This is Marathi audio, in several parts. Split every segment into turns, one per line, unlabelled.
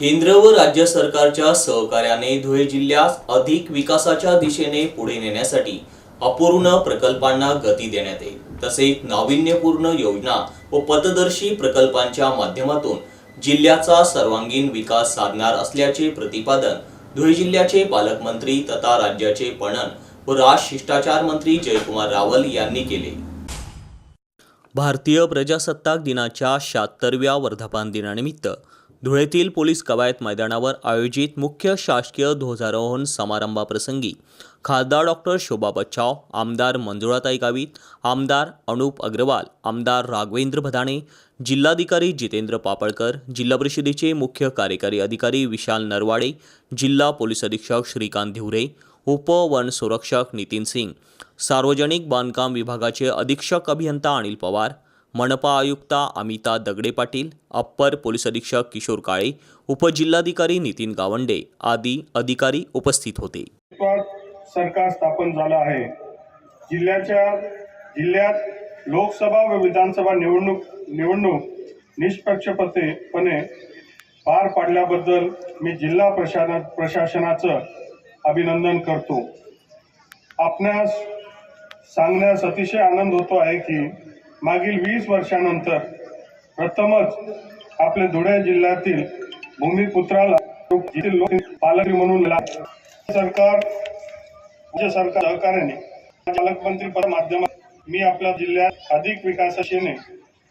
केंद्र व राज्य सरकारच्या सहकार्याने धुळे जिल्ह्यास अधिक विकासाच्या दिशेने पुढे नेण्यासाठी अपूर्ण प्रकल्पांना गती देण्यात येईल. तसेच नाविन्यपूर्ण योजना व पथदर्शी प्रकल्पांच्या माध्यमातून जिल्ह्याचा सर्वांगीण विकास साधणार असल्याचे प्रतिपादन धुळे जिल्ह्याचे पालकमंत्री तथा राज्याचे पणन व राज शिष्टाचार मंत्री जयकुमार रावल यांनी केले. भारतीय प्रजासत्ताक दिनाच्या शहात्तरव्या वर्धापन दिनानिमित्त धुळेतील पोलीस कवायत मैदानावर आयोजित मुख्य शासकीय ध्वजारोहण समारंभाप्रसंगी खासदार डॉक्टर शोभा बच्चाव आमदार मंजुळाताई गावित आमदार अनुप अग्रवाल आमदार राघवेंद्र भदाणे जिल्हाधिकारी जितेंद्र पापळकर जिल्हा परिषदेचे मुख्य कार्यकारी अधिकारी विशाल नरवाडे जिल्हा पोलीस अधीक्षक श्रीकांत धिवरे उप वन संरक्षक नितीन सिंग सार्वजनिक बांधकाम विभागाचे अधीक्षक अभियंता अनिल पवार मनपा आयुक्ता अमिता दगडे पाटील अप्पर पोलीस अधीक्षक किशोर काळे उपजिल्हाधिकारी नितीन गावंडे आदी अधिकारी उपस्थित होते.
सरकार स्थापन झालं आहे. जिल्ह्याच्या जिल्ह्यात लोकसभा व विधानसभा निवडणूक निवडणूक निष्पक्षपतेपणे पार पाडल्याबद्दल मी जिल्हा प्रशासन प्रशासनाचं अभिनंदन करतो. आपणास सांगण्यास अतिशय आनंद होतो आहे की मागील वीस वर्षानंतर प्रथमच आपल्या धुळे जिल्ह्यातील भूमिपुत्राला पालक म्हणून सरकार राज्य सरकार सहकार्याने पालकमंत्री पद माध्यमात मी आपल्या जिल्ह्यात अधिक विकासाशीने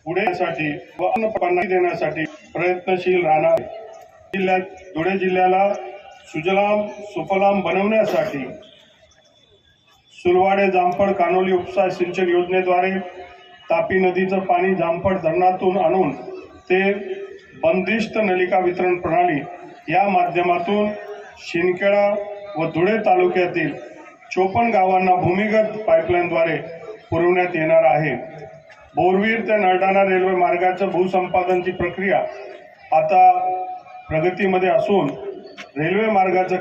पुढे साठी व अन्नपणा देण्यासाठी प्रयत्नशील राहणार जिल्ह्यात धुळे जिल्ह्याला सुजलाम सुफलाम बनवण्यासाठी सुलवाडे जामफळ कानोली उपसा सिंचन योजनेद्वारे तापी नदीचं पाणी जामफळ धरणातून आणून ते बंदिस्त नलिका वितरण प्रणाली या माध्यमातून शिंदखेडा व धुळे तालुक्यातील चोपन्न गावांना भूमिगत पाईपलाईनद्वारे पुरवण्यात येणार आहे. बोरवीर ते नरडाणा रेल्वे मार्गाचं भूसंपादनची प्रक्रिया आता प्रगतीमध्ये असून रेल्वे मार्गाचं